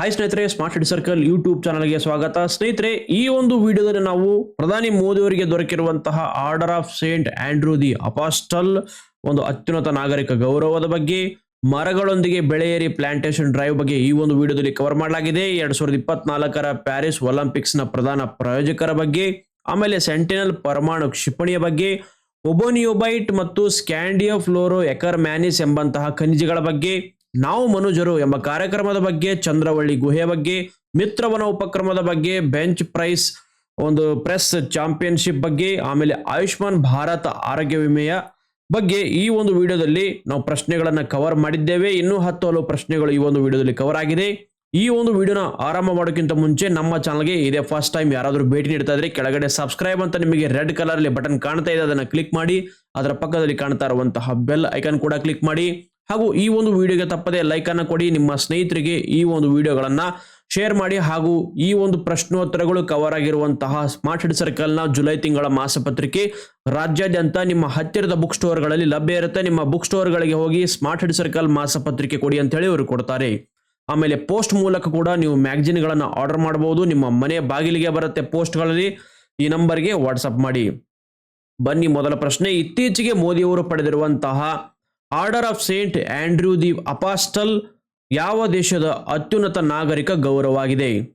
Hi ಸ್ನೇಹಿತರೆ smart city circle YouTube ಚಾನಲ್ಗೆ ಸ್ವಾಗತ. ಸ್ನೇಹಿತರೆ, ಈ ಒಂದು ವಿಡಿಯೋದಲ್ಲಿ ನಾವು ಪ್ರಧಾನಿ ಮೋದಿ ಅವರಿಗೆ ದೊರಕಿರುವಂತಹ Order of Saint Andrew the Apostle ಒಂದು ಅತ್ಯುನ್ನತ ನಾಗರಿಕ ಗೌರವದ ಬಗ್ಗೆ, ಮರಗಳೊಂದಿಗೆ ಬೆಳೆಯೇರಿ ಪ್ಲಾಂಟೇಶನ್ ಡ್ರೈವ್ ಬಗ್ಗೆ ಈ ಒಂದು ವಿಡಿಯೋದಲ್ಲಿ ಕವರ್ ಮಾಡಲಾಗಿದೆ. ಎರಡ್ ಸಾವಿರದ ಇಪ್ಪತ್ನಾಲ್ಕರ ಪ್ಯಾರಿಸ್ ಒಲಿಂಪಿಕ್ಸ್ನ ಪ್ರಧಾನ ಪ್ರಾಯೋಜಕರ ಬಗ್ಗೆ, ಆಮೇಲೆ ಸೆಂಟಿನಲ್ ಪರಮಾಣು ಕ್ಷಿಪಣಿಯ ಬಗ್ಗೆ ಒಬೋನಿಯೋಬೈಟ್ ಮತ್ತು ಸ್ಕ್ಯಾಂಡಿಯೋ ಫ್ಲೋರೋ ಎಕರ್ ಮ್ಯಾನಿಸ್ ಎಂಬಂತಹ ಖನಿಜಗಳ ಬಗ್ಗೆ ನಾವು ಮನುಜರು ಎಂಬ ಕಾರ್ಯಕ್ರಮದ ಬಗ್ಗೆ, ಚಂದ್ರವಳ್ಳಿ ಗುಹೆಯ ಬಗ್ಗೆ, ಮಿತ್ರವನ ಉಪಕ್ರಮದ ಬಗ್ಗೆ, ಬೆಂಚ್ ಪ್ರೈಸ್, ಒಂದು ಪ್ರೆಸ್ ಚಾಂಪಿಯನ್ಶಿಪ್ ಬಗ್ಗೆ, ಆಮೇಲೆ ಆಯುಷ್ಮಾನ್ ಭಾರತ ಆರೋಗ್ಯ ವಿಮೆಯ ಬಗ್ಗೆ ಈ ಒಂದು ವಿಡಿಯೋದಲ್ಲಿ ನಾವು ಪ್ರಶ್ನೆಗಳನ್ನು ಕವರ್ ಮಾಡಿದ್ದೇವೆ. ಇನ್ನೂ ಹತ್ತು ಹಲವು ಪ್ರಶ್ನೆಗಳು ಈ ಒಂದು ವಿಡಿಯೋದಲ್ಲಿ ಕವರ್ ಆಗಿದೆ. ಈ ಒಂದು ವಿಡಿಯೋನ ಆರಂಭ ಮಾಡೋಕ್ಕಿಂತ ಮುಂಚೆ ನಮ್ಮ ಚಾನಲ್ಗೆ ಇದೇ ಫಸ್ಟ್ ಟೈಮ್ ಯಾರಾದರೂ ಭೇಟಿ ನೀಡ್ತಾ ಇದ್ರೆ ಕೆಳಗಡೆ ಸಬ್ಸ್ಕ್ರೈಬ್ ಅಂತ ನಿಮಗೆ ರೆಡ್ ಕಲರ್ ಅಲ್ಲಿ ಬಟನ್ ಕಾಣ್ತಾ ಇದೆ, ಅದನ್ನ ಕ್ಲಿಕ್ ಮಾಡಿ. ಅದರ ಪಕ್ಕದಲ್ಲಿ ಕಾಣ್ತಾ ಇರುವಂತಹ ಬೆಲ್ ಐಕಾನ್ ಕೂಡ ಕ್ಲಿಕ್ ಮಾಡಿ. ಹಾಗೂ ಈ ಒಂದು ವಿಡಿಯೋಗೆ ತಪ್ಪದೆ ಲೈಕ್ ಅನ್ನು ಕೊಡಿ. ನಿಮ್ಮ ಸ್ನೇಹಿತರಿಗೆ ಈ ಒಂದು ವಿಡಿಯೋಗಳನ್ನು ಶೇರ್ ಮಾಡಿ ಹಾಗೂ ಈ ಒಂದು ಪ್ರಶ್ನೋತ್ತರಗಳು ಕವರ್ ಆಗಿರುವಂತಹ ಸ್ಮಾರ್ಟ್ ಹೆಡ್ ಸರ್ಕಲ್ನ ಜುಲೈ ತಿಂಗಳ ಮಾಸಪತ್ರಿಕೆ ರಾಜ್ಯಾದ್ಯಂತ ನಿಮ್ಮ ಹತ್ತಿರದ ಬುಕ್ ಸ್ಟೋರ್ಗಳಲ್ಲಿ ಲಭ್ಯ ಇರುತ್ತೆ. ನಿಮ್ಮ ಬುಕ್ ಸ್ಟೋರ್ಗಳಿಗೆ ಹೋಗಿ ಸ್ಮಾರ್ಟ್ ಹೆಡ್ ಸರ್ಕಲ್ ಮಾಸಪತ್ರಿಕೆ ಕೊಡಿ ಅಂತೇಳಿ ಅವರು ಕೊಡ್ತಾರೆ. ಆಮೇಲೆ ಪೋಸ್ಟ್ ಮೂಲಕ ಕೂಡ ನೀವು ಮ್ಯಾಗಜಿನ್ಗಳನ್ನು ಆರ್ಡರ್ ಮಾಡಬಹುದು. ನಿಮ್ಮ ಮನೆ ಬಾಗಿಲಿಗೆ ಬರುತ್ತೆ ಪೋಸ್ಟ್ಗಳಲ್ಲಿ ಈ ನಂಬರ್ಗೆ ವಾಟ್ಸಪ್ ಮಾಡಿ. ಬನ್ನಿ ಮೊದಲ ಪ್ರಶ್ನೆ. ಇತ್ತೀಚೆಗೆ ಮೋದಿಯವರು ಪಡೆದಿರುವಂತಹ Order of Saint Andrew the Apostle ಯಾವ ದೇಶದ ಅತ್ಯುನ್ನತ ನಾಗರಿಕ ಗೌರವವಾಗಿದೆ?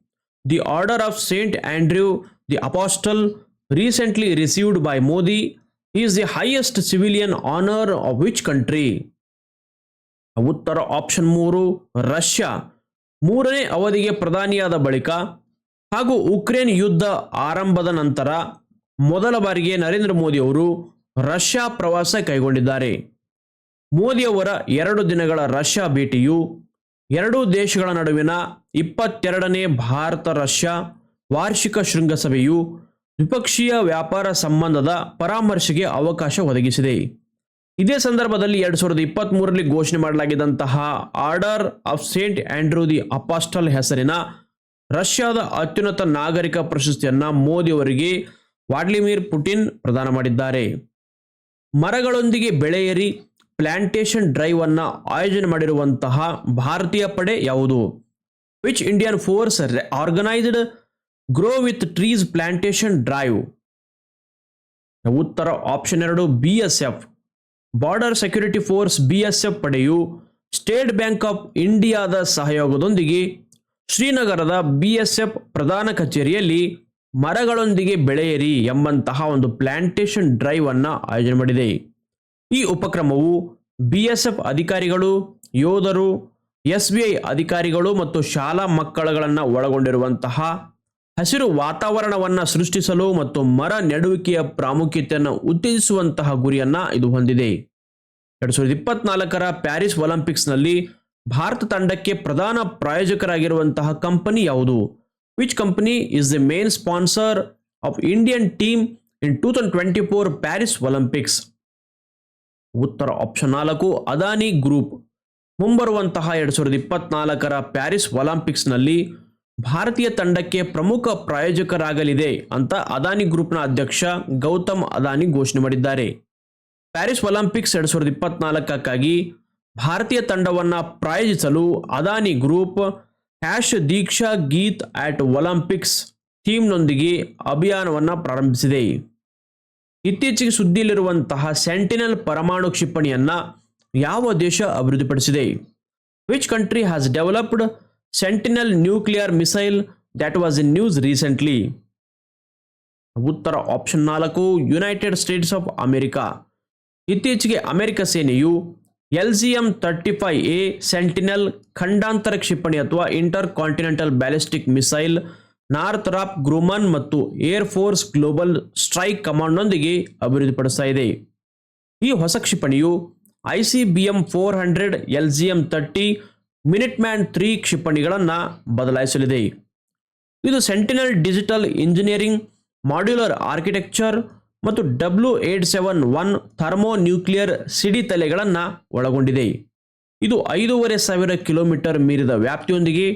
The Order of Saint Andrew the Apostle recently received by Modi is the highest civilian honour of which country? ಉತ್ತರ ಆಪ್ಷನ್ ಮೂರು, ರಷ್ಯಾ. ಮೂರನೇ ಅವಧಿಗೆ ಪ್ರಧಾನಿಯಾದ ಬಳಿಕ ಹಾಗೂ ಉಕ್ರೇನ್ ಯುದ್ಧ ಆರಂಭದ ನಂತರ ಮೊದಲ ಬಾರಿಗೆ ನರೇಂದ್ರ ಮೋದಿ ಅವರು ರಷ್ಯಾ ಪ್ರವಾಸ ಕೈಗೊಂಡಿದ್ದಾರೆ. ಮೋದಿಯವರ ಎರಡು ದಿನಗಳ ರಷ್ಯಾ ಭೇಟಿಯು ಎರಡೂ ದೇಶಗಳ ನಡುವಿನ ಇಪ್ಪತ್ತೆರಡನೇ ಭಾರತ ರಷ್ಯಾ ವಾರ್ಷಿಕ ಶೃಂಗಸಭೆಯು ದ್ವಿಪಕ್ಷೀಯ ವ್ಯಾಪಾರ ಸಂಬಂಧದ ಪರಾಮರ್ಶೆಗೆ ಅವಕಾಶ ಒದಗಿಸಿದೆ. ಇದೇ ಸಂದರ್ಭದಲ್ಲಿ ಎರಡು ಸಾವಿರದ ಇಪ್ಪತ್ತ್ಮೂರರಲ್ಲಿ ಘೋಷಣೆ ಮಾಡಲಾಗಿದ್ದಂತಹ Order of Saint Andrew the Apostle ಹೆಸರಿನ ರಷ್ಯಾದ ಅತ್ಯುನ್ನತ ನಾಗರಿಕ ಪ್ರಶಸ್ತಿಯನ್ನು ಮೋದಿ ವ್ಲಾಡಿಮಿರ್ ಪುಟಿನ್ ಪ್ರದಾನ ಮಾಡಿದ್ದಾರೆ. ಮರಗಳೊಂದಿಗೆ ಬೆಳೆಯರಿ ಪ್ಲಾಂಟೇಶನ್ ಡ್ರೈವ್ ಅನ್ನ ಆಯೋಜನೆ ಮಾಡಿರುವಂತಹ ಭಾರತೀಯ ಪಡೆ ಯಾವುದು? Which Indian force organised grow with trees plantation drive? ಉತ್ತರ ಆಪ್ಷನ್ ಎರಡು, B S F. Border security force B S F ಪಡೆಯು state bank of ಇಂಡಿಯಾದ ಸಹಯೋಗದೊಂದಿಗೆ ಶ್ರೀನಗರದ ಬಿ ಎಸ್ ಎಫ್ ಪ್ರಧಾನ ಕಚೇರಿಯಲ್ಲಿ ಮರಗಳೊಂದಿಗೆ ಬೆಳೆಯಿರಿ ಎಂಬಂತಹ ಒಂದು ಪ್ಲಾಂಟೇಶನ್ ಡ್ರೈವ್ ಅನ್ನು ಆಯೋಜನೆ ಮಾಡಿದೆ. ಈ ಉಪಕ್ರಮವು ಬಿ ಎಸ್ ಎಫ್ ಅಧಿಕಾರಿಗಳು, ಯೋಧರು, ಎಸ್ ಬಿ ಐ ಅಧಿಕಾರಿಗಳು ಮತ್ತು ಶಾಲಾ ಮಕ್ಕಳುಗಳನ್ನು ಒಳಗೊಂಡಿರುವಂತಹ ಹಸಿರು ವಾತಾವರಣವನ್ನು ಸೃಷ್ಟಿಸಲು ಮತ್ತು ಮರ ನೆಡುವಿಕೆಯ ಪ್ರಾಮುಖ್ಯತೆಯನ್ನು ಉತ್ತೇಜಿಸುವಂತಹ ಗುರಿಯನ್ನ ಇದು ಹೊಂದಿದೆ. ಎರಡು ಸಾವಿರದ ಇಪ್ಪತ್ನಾಲ್ಕರ ಪ್ಯಾರಿಸ್ ಒಲಿಂಪಿಕ್ಸ್ನಲ್ಲಿ ಭಾರತ ತಂಡಕ್ಕೆ ಪ್ರಧಾನ ಪ್ರಾಯೋಜಕರಾಗಿರುವಂತಹ ಕಂಪನಿ ಯಾವುದು? Which company is the main sponsor of Indian team in two thousand twenty four Paris Olympics. ಉತ್ತರ ಆಪ್ಷನ್ ನಾಲ್ಕು ಅದಾನಿ ಗ್ರೂಪ್ ಮುಂಬರುವಂತಹ ಎರಡು ಸಾವಿರದ ಇಪ್ಪತ್ನಾಲ್ಕರ ಪ್ಯಾರಿಸ್ ಒಲಿಂಪಿಕ್ಸ್ನಲ್ಲಿ ಭಾರತೀಯ ತಂಡಕ್ಕೆ ಪ್ರಮುಖ ಪ್ರಾಯೋಜಕರಾಗಲಿದೆ ಅಂತ ಅದಾನಿ ಗ್ರೂಪ್ನ ಅಧ್ಯಕ್ಷ ಗೌತಮ್ ಅದಾನಿ ಘೋಷಣೆ ಮಾಡಿದ್ದಾರೆ. ಪ್ಯಾರಿಸ್ ಒಲಿಂಪಿಕ್ಸ್ ಎರಡು ಸಾವಿರದ ಇಪ್ಪತ್ನಾಲ್ಕಕ್ಕಾಗಿ ಭಾರತೀಯ ತಂಡವನ್ನು ಪ್ರಾಯೋಜಿಸಲು ಅದಾನಿ ಗ್ರೂಪ್ ಹ್ಯಾಶ್ ದೀಕ್ಷಾ ಗೀತ್ ಆಟ್ ಒಲಿಂಪಿಕ್ಸ್ ಥೀಮ್ನೊಂದಿಗೆ ಅಭಿಯಾನವನ್ನು ಪ್ರಾರಂಭಿಸಿದೆ. ಇತ್ತೀಚೆಗೆ ಸುದ್ದಿಯಲ್ಲಿರುವಂತಹ ಸೆಂಟಿನಲ್ ಪರಮಾಣು ಕ್ಷಿಪಣಿಯನ್ನ ಯಾವ ದೇಶ ಅಭಿವೃದ್ಧಿಪಡಿಸಿದೆ? Which country has developed Sentinel nuclear missile that was in news recently ಉತ್ತರ ಆಪ್ಷನ್ ನಾಲ್ಕು ಯುನೈಟೆಡ್ ಸ್ಟೇಟ್ಸ್ ಆಫ್ ಅಮೆರಿಕಾ ಇತ್ತೀಚೆಗೆ ಅಮೆರಿಕ ಸೇನೆಯು L C M thirty five A Sentinel ಖಂಡಾಂತರ ಕ್ಷಿಪಣಿ ಅಥವಾ intercontinental ballistic missile Northrop Grumman ಮತ್ತು ಏರ್ ಫೋರ್ಸ್ ಗ್ಲೋಬಲ್ ಸ್ಟ್ರೈಕ್ ಕಮಾಂಡ್ನೊಂದಿಗೆ ಅಭಿವೃದ್ಧಿಪಡಿಸ್ತಾ ಇದೆ. ಈ ಹೊಸ ಕ್ಷಿಪಣಿಯು ICBM four hundred L G M thirty Minuteman three ಕ್ಷಿಪಣಿಗಳನ್ನು ಬದಲಾಯಿಸಲಿದೆ. ಇದು Sentinel digital engineering, modular architecture ಮತ್ತು W eight seven one thermonuclear ಸಿಡಿ ತಲೆಗಳನ್ನು ಒಳಗೊಂಡಿದೆ. ಇದು ಐದೂವರೆ ಸಾವಿರ ಕಿಲೋಮೀಟರ್ ಮೀರಿದ ವ್ಯಾಪ್ತಿಯೊಂದಿಗೆ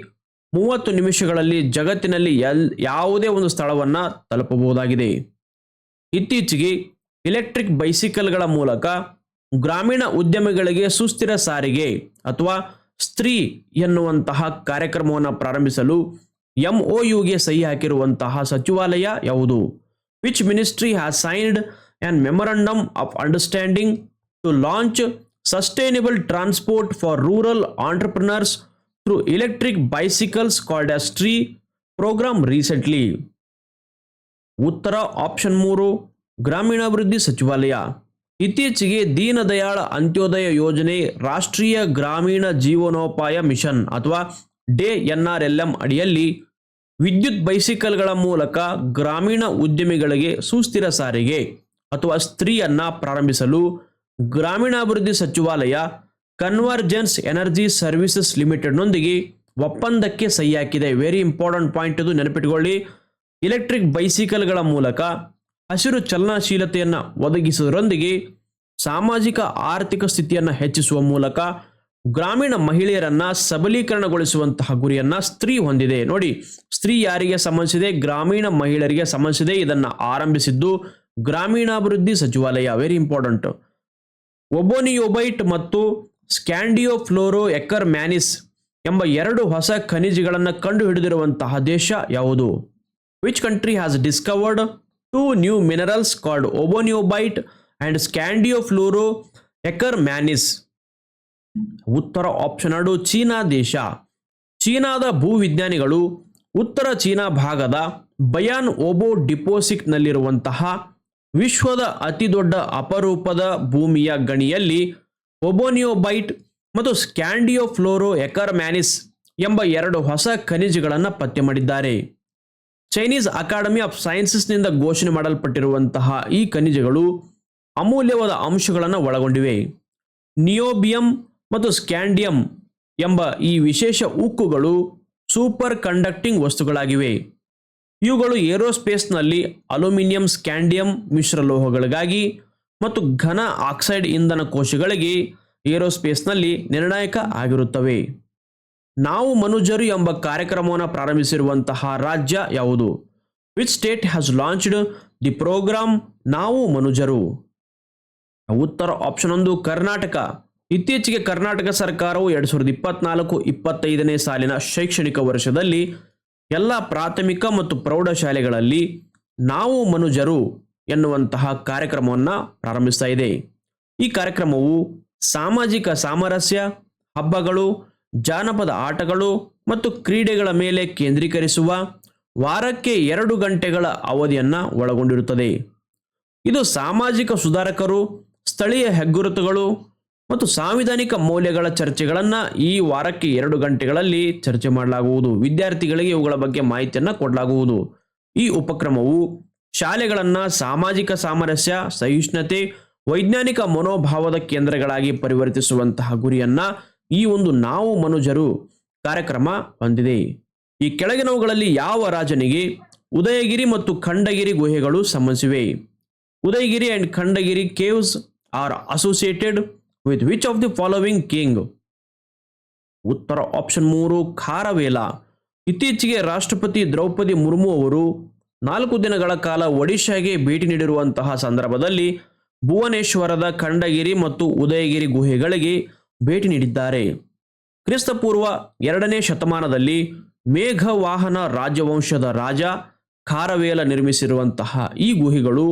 ಮೂವತ್ತು ನಿಮಿಷಗಳಲ್ಲಿ ಜಗತ್ತಿನಲ್ಲಿ ಎಲ್, ಯಾವುದೇ ಒಂದು ಸ್ಥಳವನ್ನು ತಲುಪಬಹುದಾಗಿದೆ. ಇತ್ತೀಚೆಗೆ ಎಲೆಕ್ಟ್ರಿಕ್ ಬೈಸಿಕಲ್ಗಳ ಮೂಲಕ ಗ್ರಾಮೀಣ ಉದ್ಯಮಿಗಳಿಗೆ ಸುಸ್ಥಿರ ಸಾರಿಗೆ ಅಥವಾ ಸ್ತ್ರೀ ಎನ್ನುವಂತಹ ಕಾರ್ಯಕ್ರಮವನ್ನು ಪ್ರಾರಂಭಿಸಲು ಎಂ ಒ ಯುಗೆ ಸಹಿ ಹಾಕಿರುವಂತಹ ಸಚಿವಾಲಯ ಯಾವುದು? Which ministry has signed and memorandum of understanding to launch sustainable transport for rural entrepreneurs through electric bicycles called as tree programme recently ಉತ್ತರ ಆಪ್ಷನ್ ಮೂರು, ಗ್ರಾಮೀಣಾಭಿವೃದ್ಧಿ ಸಚಿವಾಲಯ. ಇತ್ತೀಚೆಗೆ ದೀನದಯಾಳ ಅಂತ್ಯೋದಯ ಯೋಜನೆ ರಾಷ್ಟ್ರೀಯ ಗ್ರಾಮೀಣ ಜೀವನೋಪಾಯ ಮಿಷನ್ ಅಥವಾ ಡೇ ಎಂ ಅಡಿಯಲ್ಲಿ ವಿದ್ಯುತ್ ಬೈಸಿಕಲ್ಗಳ ಮೂಲಕ ಗ್ರಾಮೀಣ ಉದ್ಯಮಿಗಳಿಗೆ ಸುಸ್ಥಿರ ಸಾರಿಗೆ ಅಥವಾ ಸ್ತ್ರೀಯನ್ನ ಪ್ರಾರಂಭಿಸಲು ಗ್ರಾಮೀಣಾಭಿವೃದ್ಧಿ ಸಚಿವಾಲಯ ಕನ್ವರ್ಜೆನ್ಸ್ ಎನರ್ಜಿ ಸರ್ವಿಸಸ್ ಲಿಮಿಟೆಡ್ನೊಂದಿಗೆ ಒಪ್ಪಂದಕ್ಕೆ ಸಹಿ ಹಾಕಿದೆ ವೆರಿ ಇಂಪಾರ್ಟೆಂಟ್ ಪಾಯಿಂಟ್ ಇದು ನೆನಪಿಟ್ಕೊಳ್ಳಿ. ಎಲೆಕ್ಟ್ರಿಕ್ ಬೈಸಿಕಲ್ಗಳ ಮೂಲಕ ಹಸಿರು ಚಲನಶೀಲತೆಯನ್ನು ಒದಗಿಸುವುದರೊಂದಿಗೆ ಸಾಮಾಜಿಕ ಆರ್ಥಿಕ ಸ್ಥಿತಿಯನ್ನು ಹೆಚ್ಚಿಸುವ ಮೂಲಕ ಗ್ರಾಮೀಣ ಮಹಿಳೆಯರನ್ನ ಸಬಲೀಕರಣಗೊಳಿಸುವಂತಹ ಗುರಿಯನ್ನ ಸ್ತ್ರೀ ಹೊಂದಿದೆ. ನೋಡಿ, ಸ್ತ್ರೀ ಯಾರಿಗೆ ಸಂಬಂಧಿಸಿದೆ? ಗ್ರಾಮೀಣ ಮಹಿಳೆಯರಿಗೆ ಸಂಬಂಧಿಸಿದೆ. ಇದನ್ನು ಆರಂಭಿಸಿದ್ದು ಗ್ರಾಮೀಣಾಭಿವೃದ್ಧಿ ಸಚಿವಾಲಯ. Very important. ಒಬೋನಿಯೋಬೈಟ್ ಮತ್ತು ಸ್ಕ್ಯಾಂಡಿಯೋಫ್ಲೋರೋ ಎಕ್ಕರ್ ಮ್ಯಾನಿಸ್ ಎಂಬ ಎರಡು ಹೊಸ ಖನಿಜಗಳನ್ನು ಕಂಡುಹಿಡಿದಿರುವಂತಹ ದೇಶ ಯಾವುದು? Which country has discovered two new minerals called oboniobite scandio scandiofluoro eckermannite ಉತ್ತರ ಆಪ್ಷನ್ ಎರಡು, ಚೀನಾ ದೇಶ. ಚೀನಾದ ಭೂವಿಜ್ಞಾನಿಗಳು ಉತ್ತರ ಚೀನಾ ಭಾಗದ ಬಯಾನ್ ಓಬೋ ಡಿಪೋಸಿಕ್ನಲ್ಲಿರುವಂತಹ ವಿಶ್ವದ ಅತಿದೊಡ್ಡ ಅಪರೂಪದ ಭೂಮಿಯ ಗಣಿಯಲ್ಲಿ ಒಬೋನಿಯೋಬೈಟ್ ಮತ್ತು ಸ್ಕ್ಯಾಂಡಿಯೋಫ್ಲೋರೋ ಎಕರ್ ಮ್ಯಾನಿಸ್ ಎಂಬ ಎರಡು ಹೊಸ ಖನಿಜಗಳನ್ನು ಪತ್ತೆ ಮಾಡಿದ್ದಾರೆ. ಚೈನೀಸ್ ಅಕಾಡೆಮಿ ಆಫ್ ಸೈನ್ಸಸ್ನಿಂದ ಘೋಷಣೆ ಮಾಡಲ್ಪಟ್ಟಿರುವಂತಹ ಈ ಖನಿಜಗಳು ಅಮೂಲ್ಯವಾದ ಅಂಶಗಳನ್ನು ಒಳಗೊಂಡಿವೆ. ನಿಯೋಬಿಯಂ ಮತ್ತು ಸ್ಕ್ಯಾಂಡಿಯಂ ಎಂಬ ಈ ವಿಶೇಷ ಉಕ್ಕುಗಳು ಸೂಪರ್ ಕಂಡಕ್ಟಿಂಗ್ ವಸ್ತುಗಳಾಗಿವೆ. ಇವುಗಳು ಏರೋಸ್ಪೇಸ್ನಲ್ಲಿ ಅಲ್ಯೂಮಿನಿಯಂ, ಸ್ಕ್ಯಾಂಡಿಯಂ, ಮಿಶ್ರಲೋಹಗಳಿಗಾಗಿ ಮತ್ತು ಘನ ಆಕ್ಸೈಡ್ ಇಂಧನ ಕೋಶಗಳಿಗೆ ಏರೋಸ್ಪೇಸ್ನಲ್ಲಿ ನಿರ್ಣಾಯಕ ಆಗಿರುತ್ತವೆ. ನಾವು ಮನುಜರು ಎಂಬ ಕಾರ್ಯಕ್ರಮವನ್ನು ಪ್ರಾರಂಭಿಸಿರುವಂತಹ ರಾಜ್ಯ ಯಾವುದು? Which state has launched the programme Naavu Manujaru. ಉತ್ತರ ಆಪ್ಷನ್ ಒಂದು, ಕರ್ನಾಟಕ. ಇತ್ತೀಚೆಗೆ ಕರ್ನಾಟಕ ಸರ್ಕಾರವು ಎರಡು ಸಾವಿರದ ಇಪ್ಪತ್ನಾಲ್ಕು, ಇಪ್ಪತ್ತೈದನೇ ಸಾಲಿನ ಶೈಕ್ಷಣಿಕ ವರ್ಷದಲ್ಲಿ ಎಲ್ಲ ಪ್ರಾಥಮಿಕ ಮತ್ತು ಪ್ರೌಢಶಾಲೆಗಳಲ್ಲಿ ನಾವು ಮನುಜರು. ಎನ್ನುವಂತಹ ಕಾರ್ಯಕ್ರಮವನ್ನು ಪ್ರಾರಂಭಿಸ್ತಾ ಇದೆ. ಈ ಕಾರ್ಯಕ್ರಮವು ಸಾಮಾಜಿಕ ಸಾಮರಸ್ಯ, ಹಬ್ಬಗಳು, ಜಾನಪದ ಆಟಗಳು ಮತ್ತು ಕ್ರೀಡೆಗಳ ಮೇಲೆ ಕೇಂದ್ರೀಕರಿಸುವ ವಾರಕ್ಕೆ ಎರಡು ಗಂಟೆಗಳ ಅವಧಿಯನ್ನು ಒಳಗೊಂಡಿರುತ್ತದೆ. ಇದು ಸಾಮಾಜಿಕ ಸುಧಾರಕರು, ಸ್ಥಳೀಯ ಹೆಗ್ಗುರುತುಗಳು ಮತ್ತು ಸಾಂವಿಧಾನಿಕ ಮೌಲ್ಯಗಳ ಚರ್ಚೆಗಳನ್ನು ಈ ವಾರಕ್ಕೆ ಎರಡು ಗಂಟೆಗಳಲ್ಲಿ ಚರ್ಚೆ ಮಾಡಲಾಗುವುದು. ವಿದ್ಯಾರ್ಥಿಗಳಿಗೆ ಇವುಗಳ ಬಗ್ಗೆ ಮಾಹಿತಿಯನ್ನು ಕೊಡಲಾಗುವುದು. ಈ ಉಪಕ್ರಮವು ಶಾಲೆಗಳನ್ನು ಸಾಮಾಜಿಕ ಸಾಮರಸ್ಯ, ಸಹಿಷ್ಣುತೆ, ವೈಜ್ಞಾನಿಕ ಮನೋಭಾವದ ಕೇಂದ್ರಗಳಾಗಿ ಪರಿವರ್ತಿಸುವಂತಹ ಗುರಿಯನ್ನ ಈ ಒಂದು ನಾವು ಮನುಜರು ಕಾರ್ಯಕ್ರಮ ಹೊಂದಿದೆ. ಈ ಕೆಳಗಿನವುಗಳಲ್ಲಿ ಯಾವ ರಾಜನಿಗೆ ಉದಯಗಿರಿ ಮತ್ತು ಖಂಡಗಿರಿ ಗುಹೆಗಳು ಸಂಬಂಧಿಸಿವೆ? Udayagiri and Khandagiri caves are associated with which of the following king ಉತ್ತರ ಆಪ್ಷನ್ ಮೂರು, ಖಾರವೇಲ. ಇತ್ತೀಚೆಗೆ ರಾಷ್ಟ್ರಪತಿ ದ್ರೌಪದಿ ಮುರ್ಮು ಅವರು ನಾಲ್ಕು ದಿನಗಳ ಕಾಲ ಒಡಿಶಾಗೆ ಭೇಟಿ ನೀಡಿರುವಂತಹ ಸಂದರ್ಭದಲ್ಲಿ ಭುವನೇಶ್ವರದ ಖಂಡಗಿರಿ ಮತ್ತು ಉದಯಗಿರಿ ಗುಹೆಗಳಿಗೆ ಭೇಟಿ ನೀಡಿದ್ದಾರೆ. ಕ್ರಿಸ್ತಪೂರ್ವ ಎರಡನೇ ಶತಮಾನದಲ್ಲಿ ಮೇಘವಾಹನ ರಾಜವಂಶದ ರಾಜ ಖಾರವೇಲ ನಿರ್ಮಿಸಿರುವಂತಹ ಈ ಗುಹೆಗಳು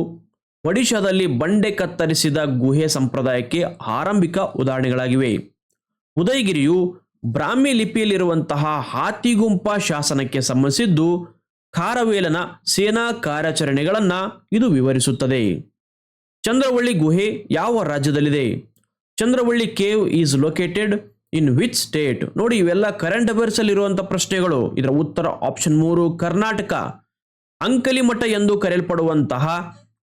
ಒಡಿಶಾದಲ್ಲಿ ಬಂಡೆ ಕತ್ತರಿಸಿದ ಗುಹೆ ಸಂಪ್ರದಾಯಕ್ಕೆ ಆರಂಭಿಕ ಉದಾಹರಣೆಗಳಾಗಿವೆ. ಉದಯಗಿರಿಯು ಬ್ರಾಹ್ಮಿ ಲಿಪಿಯಲ್ಲಿರುವಂತಹ ಹಾತಿಗುಂಪ ಶಾಸನಕ್ಕೆ ಸಂಬಂಧಿಸಿದ್ದು ಖಾರವೇಲನ ಸೇನಾ ಕಾರ್ಯಾಚರಣೆಗಳನ್ನು ಇದು ವಿವರಿಸುತ್ತದೆ. ಚಂದ್ರವಳ್ಳಿ ಗುಹೆ ಯಾವ ರಾಜ್ಯದಲ್ಲಿದೆ? Chandravalli cave is located in which state? ನೋಡಿ, ಇವೆಲ್ಲ ಕರೆಂಟ್ ಅಫೇರ್ಸ್ ಅಲ್ಲಿ ಇರುವಂತ ಪ್ರಶ್ನೆಗಳು. ಇದರ ಉತ್ತರ ಆಪ್ಷನ್ ಮೂರು, ಕರ್ನಾಟಕ. ಅಂಕಲಿಮಠ ಎಂದು ಕರೆಯಲ್ಪಡುವಂತಹ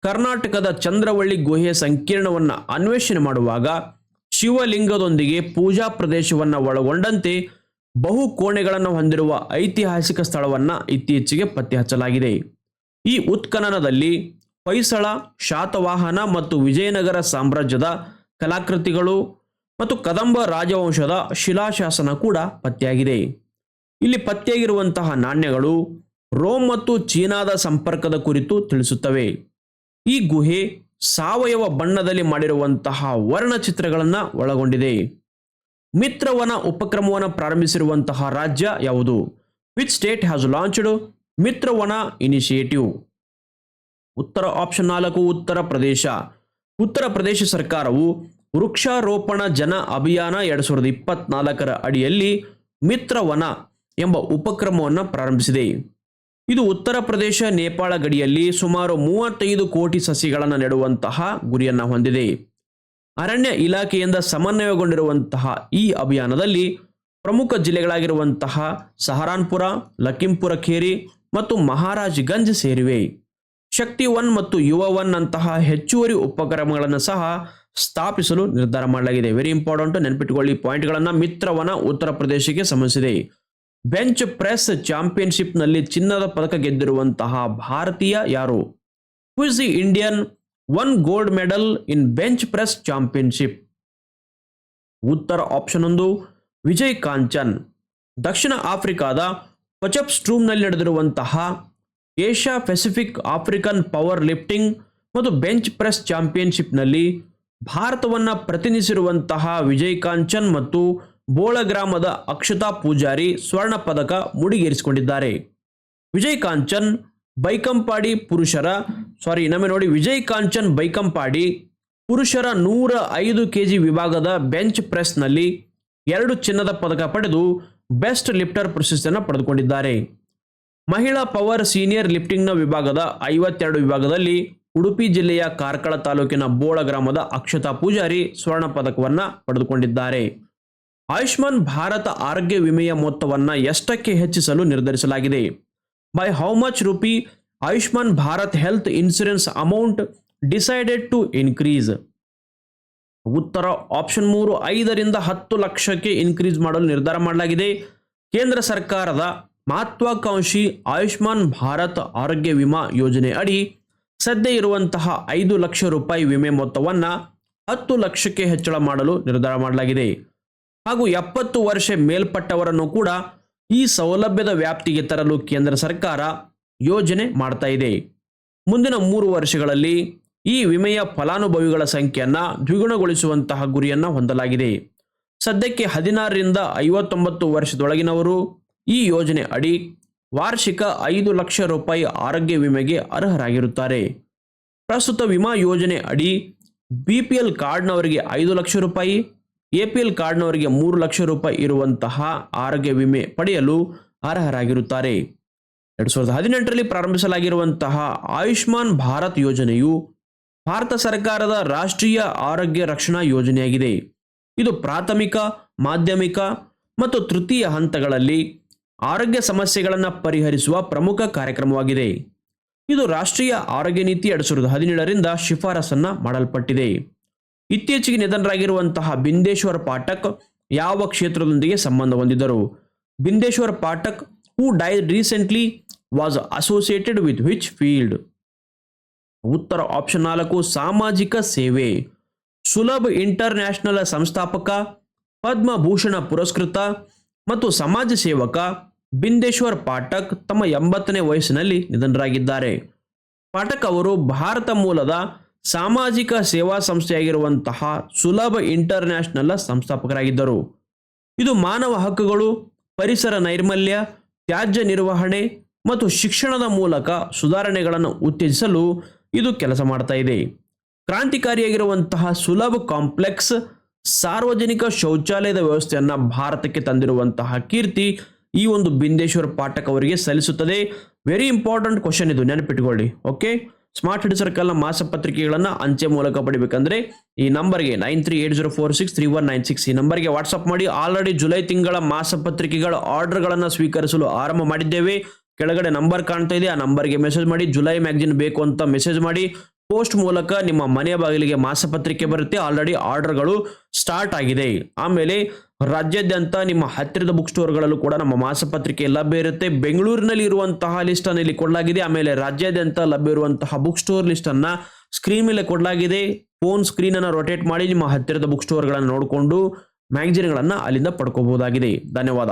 ಕರ್ನಾಟಕದ ಚಂದ್ರವಳ್ಳಿ ಗುಹೆಯ ಸಂಕೀರ್ಣವನ್ನು ಅನ್ವೇಷಣೆ ಮಾಡುವಾಗ ಶಿವಲಿಂಗದೊಂದಿಗೆ ಪೂಜಾ ಪ್ರದೇಶವನ್ನು ಒಳಗೊಂಡಂತೆ ಬಹು ಕೋಣೆಗಳನ್ನು ಹೊಂದಿರುವ ಐತಿಹಾಸಿಕ ಸ್ಥಳವನ್ನು ಇತ್ತೀಚೆಗೆ ಪತ್ತೆ ಹಚ್ಚಲಾಗಿದೆ. ಈ ಉತ್ಖನನದಲ್ಲಿ ಹೊಯ್ಸಳ, ಶಾತವಾಹನ ಮತ್ತು ವಿಜಯನಗರ ಸಾಮ್ರಾಜ್ಯದ ಕಲಾಕೃತಿಗಳು ಮತ್ತು ಕದಂಬ ರಾಜವಂಶದ ಶಿಲಾಶಾಸನ ಕೂಡ ಪತ್ತೆಯಾಗಿದೆ. ಇಲ್ಲಿ ಪತ್ತೆಯಾಗಿರುವಂತಹ ನಾಣ್ಯಗಳು ರೋಮ್ ಮತ್ತು ಚೀನಾದ ಸಂಪರ್ಕದ ಕುರಿತು ತಿಳಿಸುತ್ತವೆ. ಈ ಗುಹೆ ಸಾವಯವ ಬಣ್ಣದಲ್ಲಿ ಮಾಡಿರುವಂತಹ ವರ್ಣಚಿತ್ರಗಳನ್ನು ಒಳಗೊಂಡಿದೆ. ಮಿತ್ರವನ ಉಪಕ್ರಮವನ್ನು ಪ್ರಾರಂಭಿಸಿರುವಂತಹ ರಾಜ್ಯ ಯಾವುದು? Which state has launched Mitravan initiative ಉತ್ತರ ಆಪ್ಷನ್ ನಾಲ್ಕು, ಉತ್ತರ ಪ್ರದೇಶ. ಉತ್ತರ ಪ್ರದೇಶ ಸರ್ಕಾರವು ವೃಕ್ಷಾರೋಪಣ ಜನ ಅಭಿಯಾನ ಎರಡು ಸಾವಿರದ ಇಪ್ಪತ್ನಾಲ್ಕರ ಅಡಿಯಲ್ಲಿ ಮಿತ್ರವನ ಎಂಬ ಉಪಕ್ರಮವನ್ನು ಪ್ರಾರಂಭಿಸಿದೆ. ಇದು ಉತ್ತರ ಪ್ರದೇಶ, ನೇಪಾಳ ಗಡಿಯಲ್ಲಿ ಸುಮಾರು ಮೂವತ್ತೈದು ಕೋಟಿ ಸಸಿಗಳನ್ನು ನೆಡುವಂತಹ ಗುರಿಯನ್ನು ಹೊಂದಿದೆ. ಅರಣ್ಯ ಇಲಾಖೆಯಿಂದ ಸಮನ್ವಯಗೊಂಡಿರುವಂತಹ ಈ ಅಭಿಯಾನದಲ್ಲಿ ಪ್ರಮುಖ ಜಿಲ್ಲೆಗಳಾಗಿರುವಂತಹ ಸಹರಾನ್ಪುರ, ಲಖೀಂಪುರ ಖೇರಿ ಮತ್ತು ಮಹಾರಾಜ್ಗಂಜ್ ಸೇರಿವೆ. ಶಕ್ತಿ ಒನ್ ಮತ್ತು ಯುವ ಒನ್ ಅಂತಹ ಹೆಚ್ಚುವರಿ ಉಪಕ್ರಮಗಳನ್ನು ಸಹ ಸ್ಥಾಪಿಸಲು ನಿರ್ಧಾರ ಮಾಡಲಾಗಿದೆ. ವೆರಿ ಇಂಪಾರ್ಟೆಂಟ್ ನೆನಪಿಟ್ಟುಕೊಳ್ಳಿ ಪಾಯಿಂಟ್ಗಳನ್ನು ಮಿತ್ರವನ ಉತ್ತರ ಪ್ರದೇಶಕ್ಕೆ ಸಂಬಂಧಿಸಿದೆ. ಬೆಂಚ್ ಪ್ರೆಸ್ ಚಾಂಪಿಯನ್ಶಿಪ್ನಲ್ಲಿ ಚಿನ್ನದ ಪದಕ ಗೆದ್ದಿರುವಂತಹ ಭಾರತೀಯ ಯಾರು? The Indian won gold medal in bench press championship ಉತ್ತರ ಆಪ್ಷನ್ ಒಂದು, ವಿಜಯ್ ಕಾಂಚನ್. ದಕ್ಷಿಣ ಆಫ್ರಿಕಾದ ಪಚಪ್ ಸ್ಟ್ರೂಮ್ನಲ್ಲಿ ನಡೆದಿರುವಂತಹ Asia Pacific African powerlifting ಮತ್ತು ಬೆಂಚ್ ಪ್ರೆಸ್ ಚಾಂಪಿಯನ್ಶಿಪ್ನಲ್ಲಿ ಭಾರತವನ್ನು ಪ್ರತಿನಿಧಿಸಿರುವಂತಹ ವಿಜಯ್ ಕಾಂಚನ್ ಮತ್ತು ಬೋಳಗ್ರಾಮದ ಅಕ್ಷತಾ ಪೂಜಾರಿ ಸ್ವರ್ಣ ಪದಕ ಮುಡಿಗೇರಿಸಿಕೊಂಡಿದ್ದಾರೆ. ವಿಜಯ್ ಕಾಂಚನ್ ಬೈಕಂಪಾಡಿ ಪುರುಷರ ಸಾರಿ ನಮಗೆ ನೋಡಿ ವಿಜಯ್ ಕಾಂಚನ್ ಬೈಕಂಪಾಡಿ ಪುರುಷರ ನೂರ ಐದು ಕೆಜಿ ವಿಭಾಗದ ಬೆಂಚ್ ಪ್ರೆಸ್ನಲ್ಲಿ ಎರಡು ಚಿನ್ನದ ಪದಕ ಪಡೆದು ಬೆಸ್ಟ್ ಲಿಫ್ಟರ್ ಪ್ರಶಸ್ತಿಯನ್ನು ಪಡೆದುಕೊಂಡಿದ್ದಾರೆ. ಮಹಿಳಾ ಪವರ್ ಸೀನಿಯರ್ ಲಿಫ್ಟಿಂಗ್ನ ವಿಭಾಗದ ಐವತ್ತೆರಡು ವಿಭಾಗದಲ್ಲಿ ಉಡುಪಿ ಜಿಲ್ಲೆಯ ಕಾರ್ಕಳ ತಾಲೂಕಿನ ಬೋಳ ಗ್ರಾಮದ ಅಕ್ಷತಾ ಪೂಜಾರಿ ಸ್ವರ್ಣ ಪದಕವನ್ನು ಪಡೆದುಕೊಂಡಿದ್ದಾರೆ. ಆಯುಷ್ಮಾನ್ ಭಾರತ ಆರೋಗ್ಯ ವಿಮೆಯ ಮೊತ್ತವನ್ನು ಎಷ್ಟಕ್ಕೆ ಹೆಚ್ಚಿಸಲು ನಿರ್ಧರಿಸಲಾಗಿದೆ? By how much rupee Ayushman Bharat health insurance amount decided to increase ಉತ್ತರ ಆಪ್ಷನ್ ಮೂರು, ಐದರಿಂದ ಹತ್ತು ಲಕ್ಷಕ್ಕೆ ಇನ್ಕ್ರೀಸ್ ಮಾಡಲು ನಿರ್ಧಾರ ಮಾಡಲಾಗಿದೆ. ಕೇಂದ್ರ ಸರ್ಕಾರದ ಮಹತ್ವಾಕಾಂಕ್ಷಿ ಆಯುಷ್ಮಾನ್ ಭಾರತ್ ಆರೋಗ್ಯ ವಿಮಾ ಯೋಜನೆ ಅಡಿ ಸದ್ಯ ಇರುವಂತಹ ಐದು ಲಕ್ಷ ರೂಪಾಯಿ ವಿಮೆ ಮೊತ್ತವನ್ನು ಹತ್ತು ಲಕ್ಷಕ್ಕೆ ಹೆಚ್ಚಳ ಮಾಡಲು ನಿರ್ಧಾರ ಮಾಡಲಾಗಿದೆ. ಹಾಗೂ ಎಪ್ಪತ್ತು ವರ್ಷ ಮೇಲ್ಪಟ್ಟವರನ್ನು ಕೂಡ ಈ ಸೌಲಭ್ಯದ ವ್ಯಾಪ್ತಿಗೆ ತರಲು ಕೇಂದ್ರ ಸರ್ಕಾರ ಯೋಜನೆ ಮಾಡ್ತಾ ಇದೆ. ಮುಂದಿನ ಮೂರು ವರ್ಷಗಳಲ್ಲಿ ಈ ವಿಮೆಯ ಫಲಾನುಭವಿಗಳ ಸಂಖ್ಯೆಯನ್ನು ದ್ವಿಗುಣಗೊಳಿಸುವಂತಹ ಗುರಿಯನ್ನು ಹೊಂದಲಾಗಿದೆ. ಸದ್ಯಕ್ಕೆ ಹದಿನಾರರಿಂದ ಐವತ್ತೊಂಬತ್ತು ವರ್ಷದೊಳಗಿನವರು ಈ ಯೋಜನೆ ಅಡಿ ವಾರ್ಷಿಕ ಐದು ಲಕ್ಷ ರೂಪಾಯಿ ಆರೋಗ್ಯ ವಿಮೆಗೆ ಅರ್ಹರಾಗಿರುತ್ತಾರೆ. ಪ್ರಸ್ತುತ ವಿಮಾ ಯೋಜನೆ ಅಡಿ ಬಿ ಪಿ ಎಲ್ ಕಾರ್ಡ್ನವರಿಗೆ ಐದು ಲಕ್ಷ ರೂಪಾಯಿ ಎ ಪಿ ಎಲ್ ಕಾರ್ಡ್ನವರಿಗೆ ಮೂರು ಲಕ್ಷ ರೂಪಾಯಿ ಇರುವಂತಹ ಆರೋಗ್ಯ ವಿಮೆ ಪಡೆಯಲು ಅರ್ಹರಾಗಿರುತ್ತಾರೆ. ಎರಡು ಸಾವಿರದ ಹದಿನೆಂಟರಲ್ಲಿ ಪ್ರಾರಂಭಿಸಲಾಗಿರುವಂತಹ ಆಯುಷ್ಮಾನ್ ಭಾರತ್ ಯೋಜನೆಯು ಭಾರತ ಸರ್ಕಾರದ ರಾಷ್ಟ್ರೀಯ ಆರೋಗ್ಯ ರಕ್ಷಣಾ ಯೋಜನೆಯಾಗಿದೆ. ಇದು ಪ್ರಾಥಮಿಕ, ಮಾಧ್ಯಮಿಕ ಮತ್ತು ತೃತೀಯ ಹಂತಗಳಲ್ಲಿ ಆರೋಗ್ಯ ಸಮಸ್ಯೆಗಳನ್ನು ಪರಿಹರಿಸುವ ಪ್ರಮುಖ ಕಾರ್ಯಕ್ರಮವಾಗಿದೆ. ಇದು ರಾಷ್ಟ್ರೀಯ ಆರೋಗ್ಯ ನೀತಿ ಎರಡು ಸಾವಿರದ ಹದಿನೇಳರಿಂದ ಶಿಫಾರಸನ್ನು ಮಾಡಲ್ಪಟ್ಟಿದೆ. ಇತ್ತೀಚೆಗೆ ನಿಧನರಾಗಿರುವಂತಹ ಬಿಂದೇಶ್ವರ್ ಪಾಠಕ್ ಯಾವ ಕ್ಷೇತ್ರದೊಂದಿಗೆ ಸಂಬಂಧ ಹೊಂದಿದರು? Bindeshwar Pathak who died recently was associated with which field ಉತ್ತರ ಆಪ್ಷನ್ ನಾಲ್ಕು, ಸಾಮಾಜಿಕ ಸೇವೆ. ಸುಲಭ್ ಇಂಟರ್ನ್ಯಾಷನಲ್ ಸಂಸ್ಥಾಪಕ, ಪದ್ಮಭೂಷಣ ಪುರಸ್ಕೃತ ಮತ್ತು ಸಮಾಜ ಸೇವಕ ಬಿಂದೇಶ್ವರ್ ಪಾಠಕ್ ತಮ್ಮ ಎಂಬತ್ತನೇ ವಯಸ್ಸಿನಲ್ಲಿ ನಿಧನರಾಗಿದ್ದಾರೆ. ಪಾಠಕ್ ಅವರು ಭಾರತ ಮೂಲದ ಸಾಮಾಜಿಕ ಸೇವಾ ಸಂಸ್ಥೆಯಾಗಿರುವಂತಹ ಸುಲಭ ಇಂಟರ್ನ್ಯಾಷನಲ್ನ ಸಂಸ್ಥಾಪಕರಾಗಿದ್ದರು. ಇದು ಮಾನವ ಹಕ್ಕುಗಳು, ಪರಿಸರ ನೈರ್ಮಲ್ಯ, ತ್ಯಾಜ್ಯ ನಿರ್ವಹಣೆ ಮತ್ತು ಶಿಕ್ಷಣದ ಮೂಲಕ ಸುಧಾರಣೆಗಳನ್ನು ಉತ್ತೇಜಿಸಲು ಇದು ಕೆಲಸ ಮಾಡ್ತಾ ಇದೆ. ಕ್ರಾಂತಿಕಾರಿಯಾಗಿರುವಂತಹ ಸುಲಭ ಕಾಂಪ್ಲೆಕ್ಸ್, ಸಾರ್ವಜನಿಕ ಶೌಚಾಲಯದ ವ್ಯವಸ್ಥೆಯನ್ನು ಭಾರತಕ್ಕೆ ತಂದಿರುವಂತಹ ಕೀರ್ತಿ ಈ ಒಂದು ಬಿಂದೇಶ್ವರ್ ಪಾಠಕ್ ಅವರಿಗೆ ಸಲ್ಲಿಸುತ್ತದೆ. ವೆರಿ ಇಂಪಾರ್ಟೆಂಟ್ ಕ್ವಶನ್ ಇದು, ನೆನಪಿಟ್ಕೊಳ್ಳಿ ಓಕೆ ಸ್ಮಾರ್ಟ್ ಹಿಡ್ ಸರ್ಕಲ್ನ ಮಾಸಪತ್ರಿಕೆಗಳನ್ನು ಅಂಚೆ ಮೂಲಕ ಪಡಿಬೇಕಂದ್ರೆ ಈ ನಂಬರ್ಗೆ nine three eight zero four six three one nine six ಈ ನಂಬರ್ಗೆ ವಾಟ್ಸಪ್ ಮಾಡಿ. ಆಲ್ರೆಡಿ ಜುಲೈ ತಿಂಗಳ ಮಾಸಪತ್ರಿಕೆಗಳ ಆರ್ಡರ್ಗಳನ್ನು ಸ್ವೀಕರಿಸಲು ಆರಂಭ ಮಾಡಿದ್ದೇವೆ. ಕೆಳಗಡೆ ನಂಬರ್ ಕಾಣ್ತಾ ಇದೆ. ಆ ನಂಬರ್ಗೆ ಮೆಸೇಜ್ ಮಾಡಿ. ಜುಲೈ ಮ್ಯಾಗ್ಜಿನ್ ಬೇಕು ಅಂತ ಮೆಸೇಜ್ ಮಾಡಿ. ಪೋಸ್ಟ್ ಮೂಲಕ ನಿಮ್ಮ ಮನೆಯ ಬಾಗಿಲಿಗೆ ಮಾಸಪತ್ರಿಕೆ ಬರುತ್ತೆ. ಆಲ್ರೆಡಿ ಆರ್ಡರ್ಗಳು ಸ್ಟಾರ್ಟ್ ಆಗಿದೆ. ಆಮೇಲೆ ರಾಜ್ಯಾದ್ಯಂತ ನಿಮ್ಮ ಹತ್ತಿರದ ಬುಕ್ ಸ್ಟೋರ್ಗಳಲ್ಲೂ ಕೂಡ ನಮ್ಮ ಮಾಸಪತ್ರಿಕೆ ಲಭ್ಯ ಇರುತ್ತೆ. ಬೆಂಗಳೂರಿನಲ್ಲಿ ಇರುವಂತಹ ಲಿಸ್ಟ್ ಅನ್ನು ಇಲ್ಲಿ ಕೊಡಲಾಗಿದೆ. ಆಮೇಲೆ ರಾಜ್ಯಾದ್ಯಂತ ಲಭ್ಯ ಇರುವಂತಹ ಬುಕ್ ಸ್ಟೋರ್ ಲಿಸ್ಟ್ ಅನ್ನ ಸ್ಕ್ರೀನ್ ಮೇಲೆ ಕೊಡಲಾಗಿದೆ. ಫೋನ್ ಸ್ಕ್ರೀನ್ ಅನ್ನು ರೊಟೇಟ್ ಮಾಡಿ ನಿಮ್ಮ ಹತ್ತಿರದ ಬುಕ್ ಸ್ಟೋರ್ಗಳನ್ನು ನೋಡಿಕೊಂಡು ಮ್ಯಾಗಜಿನ್ಗಳನ್ನು ಅಲ್ಲಿಂದ ಪಡ್ಕೋಬಹುದಾಗಿದೆ. ಧನ್ಯವಾದ.